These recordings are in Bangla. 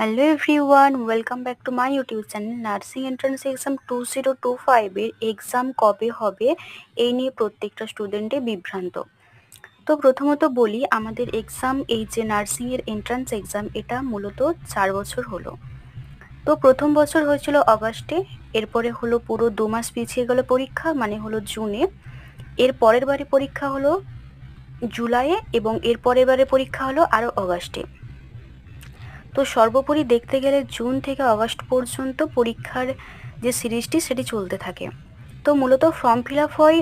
Hello everyone welcome back to my YouTube channel nursing entrance exam two zero two ফাইভের এক্সাম কবে হবে? এই নিয়ে প্রত্যেকটা স্টুডেন্টে বিভ্রান্ত। তো প্রথমত বলি, আমাদের এক্সাম এই যে নার্সিংয়ের এন্ট্রান্স এক্সাম এটা মূলত চার বছর হলো। তো প্রথম বছর হয়েছিল অগাস্টে এরপরে হলো পুরো দু মাস পিছিয়ে গেল পরীক্ষা মানে হলো জুনে এর পরের বারে পরীক্ষা হলো জুলাইয়ে এবং এর পরের বারে পরীক্ষা হলো আরও অগাস্টে তো সর্বোপরি দেখতে গেলে জুন থেকে আগস্ট পর্যন্ত পরীক্ষার যে সিরিজটি, সেটি চলতে থাকে। তো মূলত ফর্ম ফিল আপ হয়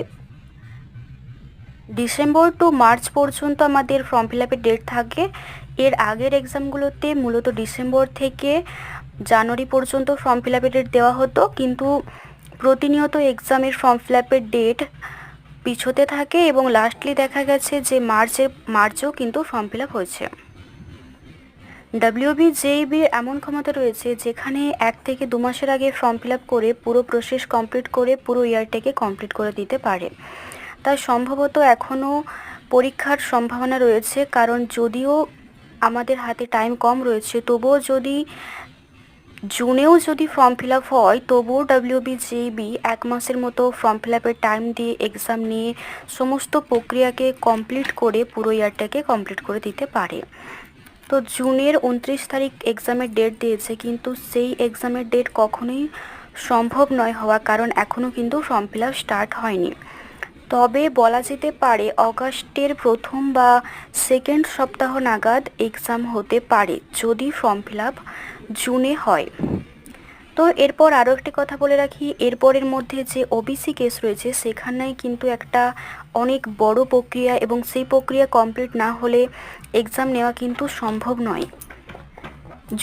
ডিসেম্বর টু মার্চ পর্যন্ত আমাদের ফর্ম ফিল আপের ডেট থাকে। এর আগের এক্সামগুলোতে মূলত ডিসেম্বর থেকে জানুয়ারি পর্যন্ত ফর্ম ফিল আপের ডেট দেওয়া হতো। কিন্তু প্রতিনিয়ত এক্সামের ফর্ম ফিল আপের ডেট পিছোতে থাকে এবং লাস্টলি দেখা গেছে যে মার্চে, মার্চেও কিন্তু ফর্ম ফিল আপ হয়েছে। ডাব্লিউবি জেইবির এমন ক্ষমতা রয়েছে যেখানে এক থেকে দু মাসের আগে ফর্ম ফিল করে পুরো প্রসেস কমপ্লিট করে পুরো ইয়ারটাকে কমপ্লিট করে দিতে পারে। তাই সম্ভবত এখনও পরীক্ষার সম্ভাবনা রয়েছে, কারণ যদিও আমাদের হাতে টাইম কম রয়েছে, তবুও যদি জুনেও যদি ফর্ম ফিল আপ হয়, তবুও ডাব্লিউবি জেইবি এক মাসের মতো ফর্ম ফিল আপের টাইম দিয়ে এক্সাম নিয়ে সমস্ত প্রক্রিয়াকে কমপ্লিট করে পুরো ইয়ারটাকে কমপ্লিট করে দিতে পারে। তো জুনের উনত্রিশ তারিখ এক্সামের ডেট দিয়েছে, কিন্তু সেই এক্সামের ডেট কখনোই সম্ভব নয় হওয়া কারণ এখনও কিন্তু ফর্ম ফিল আপ স্টার্ট হয়নি। তবে বলা যেতে পারে অগাস্টের প্রথম বা সেকেন্ড সপ্তাহ নাগাদ এক্সাম হতে পারে যদি ফর্ম ফিল আপ জুনে হয়। তো এরপর আরও একটি কথা বলে রাখি, এরপরের মধ্যে যে ওবিসি কেস রয়েছে সেখানে কিন্তু একটা অনেক বড় প্রক্রিয়া এবং সেই প্রক্রিয়া কমপ্লিট না হলে এক্সাম নেওয়া কিন্তু সম্ভব নয়।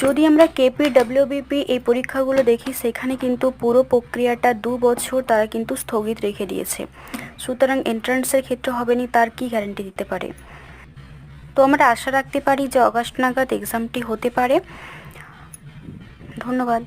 যদি আমরা কেপি ডাব্লিউবিপি এই পরীক্ষাগুলো দেখি, সেখানে কিন্তু পুরো প্রক্রিয়াটা দু বছর তারা কিন্তু স্থগিত রেখে দিয়েছে। সুতরাং এন্ট্রান্সের ক্ষেত্রে হবেনি, তার কি গ্যারান্টি দিতে পারে? তো আমরা আশা রাখতে পারি যে অগাস্ট নাগাদ এক্সামটি হতে পারে। ধন্যবাদ।